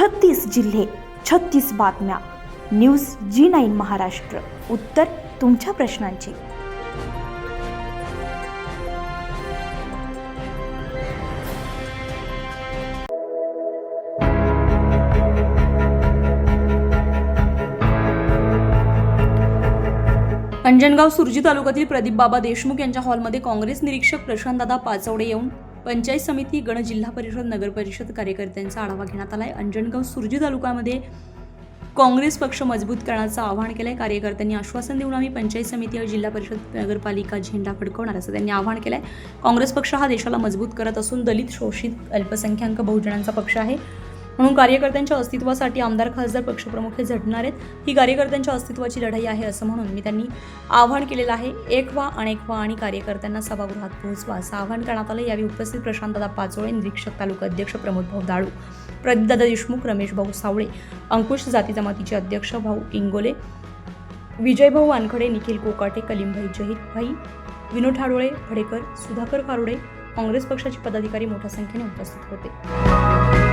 छत्तीस जिल्हे छत्तीस बातम्या. News G nine Maharashtra. उत्तर तुमच्या प्रश्नांची. अंजनगाव सुरजी तालुक्यातील प्रदीप बाबा देशमुख यांच्या हॉलमध्ये काँग्रेस निरीक्षक प्रशांतदादा पाचवडे येऊन पंचायत समिती गण जिल्हा परिषद नगर परिषद कार्यकर्त्यांचा आढावा घेण्यात आलाय. अंजनगाव सुरजी तालुक्यामध्ये काँग्रेस पक्ष मजबूत करण्याचं आवाहन केलंय. कार्यकर्त्यांनी आश्वासन देऊन आम्ही पंचायत समिती व जिल्हा परिषद नगरपालिका झेंडा फडकवणार असं त्यांनी आवाहन केलंय. काँग्रेस पक्ष हा देशाला मजबूत करत असून दलित शोषित अल्पसंख्याक बहुजनांचा पक्ष आहे. म्हणून कार्यकर्त्यांच्या अस्तित्वासाठी आमदार खासदार पक्षप्रमुख हे झटणार आहेत. ही कार्यकर्त्यांच्या अस्तित्वाची लढाई आहे असं म्हणून मी त्यांनी आवाहन केलेलं आहे. एक व्हा अनेक व्हा आणि कार्यकर्त्यांना सभागृहात पोहोचवा असं आवाहन करण्यात आलं. यावेळी उपस्थित प्रशांतदा पाचोळे निरीक्षक तालुका अध्यक्ष प्रमोद भाऊ दाळू प्रदीपदादा देशमुख रमेश भाऊ सावळे अंकुश जाती जमातीचे अध्यक्ष भाऊ इंगोले विजयभाऊ वानखडे निखिल कोकाटे कलीमभाई जहीर भाई विनोद ठाडोळे भडेकर सुधाकर कारोडे काँग्रेस पक्षाचे पदाधिकारी मोठ्या संख्येने उपस्थित होते.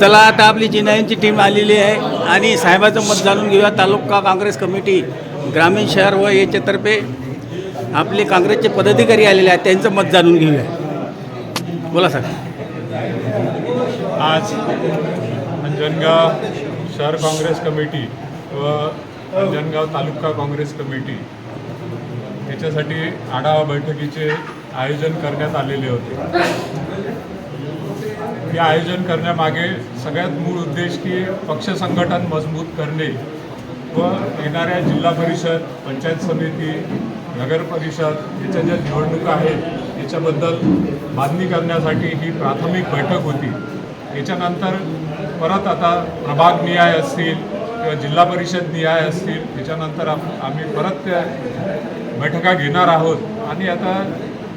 चला आता आपली चिन्हांची टीम आलेली आहे. आणि साहेबाचं मत जाणून घेऊया. तालुका काँग्रेस कमिटी ग्रामीण शहर व याच्यातर्फे आपले काँग्रेसचे पदाधिकारी आलेले आहेत. त्यांचं मत जाणून घेऊया. बोला सर आज अंजनगाव शहर काँग्रेस कमिटी व अंजनगाव तालुका काँग्रेस कमिटी याच्यासाठी आढावा बैठकीचे आयोजन करण्यात आलेले होते. हे आयोजन करण्यामागे सगळ्यात मूळ उद्देश की पक्ष संघटन मजबूत करणे व येणाऱ्या जिल्हा परिषद पंचायत समिती नगर परिषद याच्या ज्या निवडणुका आहेत याच्याबद्दल बांधणी करण्यासाठी ही प्राथमिक बैठक होती. याच्यानंतर परत आता प्रभाग निहाय असतील किंवा जिल्हा परिषद निहाय असतील याच्यानंतर आप आम्ही परत त्या बैठका घेणार आहोत. आणि आता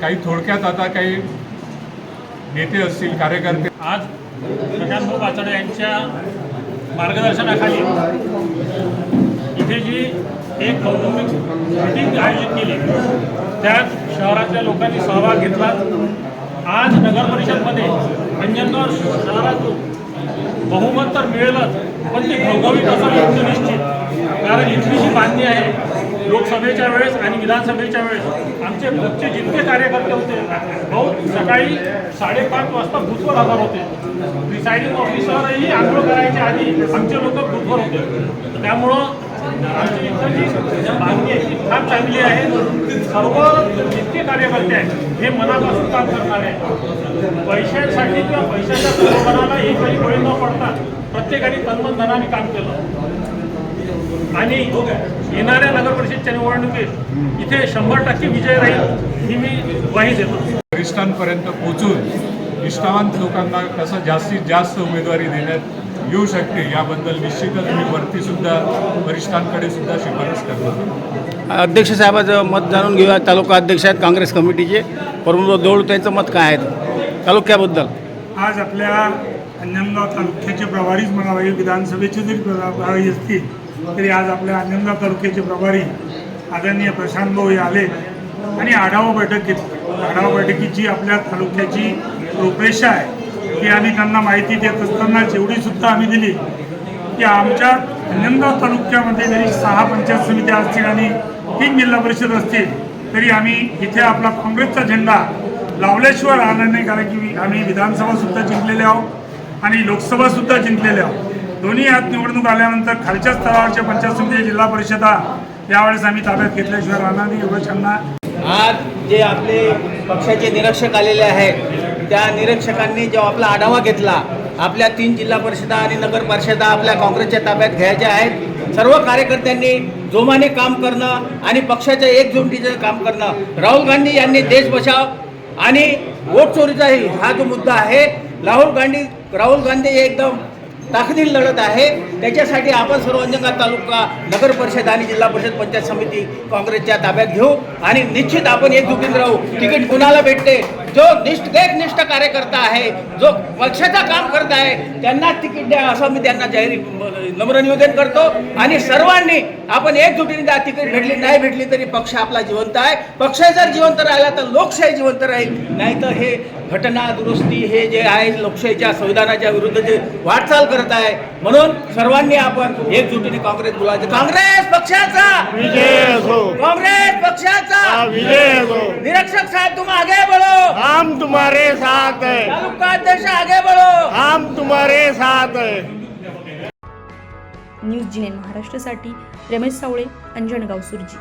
काही थोडक्यात आता काही नेते असतील कार्यकर्ते. आज प्रशांत पाचडे यांच्या मार्गदर्शनाखाली इथे जी एक कौटुंबिक मीटिंग आयोजित केली त्यात शहरातल्या लोकांनी सहभाग घेतला. आज नगर परिषदमध्ये अंजनगाव शहरातून बहुमत तर मिळेलच पण ते घवघवीत असं योग्य निश्चित. कारण इथली जी बांधणी आहे लोकसभेच्या वेळेस आणि विधानसभेच्या वेळेस आमचे बुथचे जितके कार्यकर्ते होते बहुत सकाळी साडेपाच वाजता भूतवर हजर होते. प्रिसाइडिंग ऑफिसरही आंघोळ करायच्या आधी आमचे लोक भूतवर होते. त्यामुळं आहे फार चांगली आहे सर्व जितके कार्यकर्ते आहेत हे मनापासून काम करणार आहे पैशांसाठी किंवा पैशाच्या प्रलोभनाला काही बळी न पडता प्रत्येकाने तन्मन धनाने काम केलं आणि येणाऱ्या नगर परिषदच्या निवडणुकीत इथे शंभर टक्के विजय राहील ही मी ग्वाही देतो वरिष्ठांपर्यंत पोहोचून निष्ठावंत लोकांना कसं जास्तीत जास्त उमेदवारी देण्यात येऊ शकते. याबद्दल निश्चितच मी वरती सुद्धा वरिष्ठांकडे सुद्धा शिफारस करणार अध्यक्ष साहेबाचं मत जाणून घेऊया. तालुका अध्यक्ष आहेत काँग्रेस कमिटीचे. प्रमोद दौड त्यांचं मत काय आहे? तालुक्याबद्दल. आज आपल्या अंजनगाव तालुक्याचे प्रभारीच म्हणा लागेल विधानसभेचे जरी प्रभा- प्रभारी असतील तरी आज आपल्या अंजनगाव तालुक्याचे प्रभारी आदरणीय प्रशांत भाऊ हे आले आणि आढावा बैठक घेतली. आढावा बैठकीची आपल्या तालुक्याची रूपरेषा आहे. ही आम्ही त्यांना माहिती देत असताना जेवढी सुद्धा आम्ही दिली की आमच्या अंजनगाव तालुक्यामध्ये जरी सहा पंचायत समित्या असतील आणि तीन जिल्हा परिषद असतील तरी आम्ही इथे आपला काँग्रेसचा झेंडा लावल्याशिवाय राहणार नाही कारण की आम्ही विधानसभा सुद्धा जिंकलेले आहोत आणि लोकसभा सुद्धा जिंकलेले आहोत. दोन्ही आत निवडणूक आल्यानंतर खालच्या स्तरावरच्या पंचायत समिती जिल्हा परिषदा यावेळेस आम्ही ताब्यात घेतल्याशिवाय राहणार नाही एवढं त्यांना आज जे आपले पक्षाचे निरीक्षक आलेले आहेत त्या निरीक्षकांनी जो आपला आढावा घेतला आपल्या तीन जिल्हा परिषदा आणि नगर परिषदा आपल्या काँग्रेसच्या ताब्यात घ्यायच्या आहेत. सर्व कार्यकर्त्यांनी जोमाने काम करणं आणि पक्षाच्या एकजुटीचं काम करणं. राहुल गांधी यांनी देश बचाव आणि वोट चोरीचाही हा जो मुद्दा आहे राहुल गांधी राहुल गांधी एकदम ताकदील लढत आहे. त्याच्यासाठी आपण सर्व अंजनगाव तालुका नगर परिषद आणि जिल्हा परिषद पंचायत समिती काँग्रेसच्या ताब्यात घेऊ आणि निश्चित आपण एकजुटीने राहू. तिकीट कुणाला भेटते? जो निष्ठ गैरनिष्ठ कार्यकर्ता आहे जो पक्षाचं काम करत आहे त्यांना तिकीट द्या असं मी त्यांना जाहीर नम्र निवेदन करतो. आणि सर्वांनी आपण एकजुटीने द्या तिकीट भेटली नाही भेटली तरी पक्ष आपला जिवंत आहे. पक्ष जर जिवंत राहिला तर लोकशाही जिवंत राहील. नाही तर हे घटना दुरुस्ती हे जे आहे लोकशाहीच्या संविधानाच्या विरुद्ध जे वाटचाल करत आहे म्हणून सर्वांनी आपण एकजुटीने काँग्रेस बोलायचं काँग्रेस पक्षाचा! विजय असो. काँग्रेस पक्षाचा! हा विजय असो. निरीक्षक साहब तुम आगे बढ़ो. हम तुम्हारे साथ है. तालुका अध्यक्ष आगे बढ़ो. हम तुम्हारे साथ है. न्यूज जी नाईन महाराष्ट्रासाठी रमेश सावळे अंजणगाव सुरजी.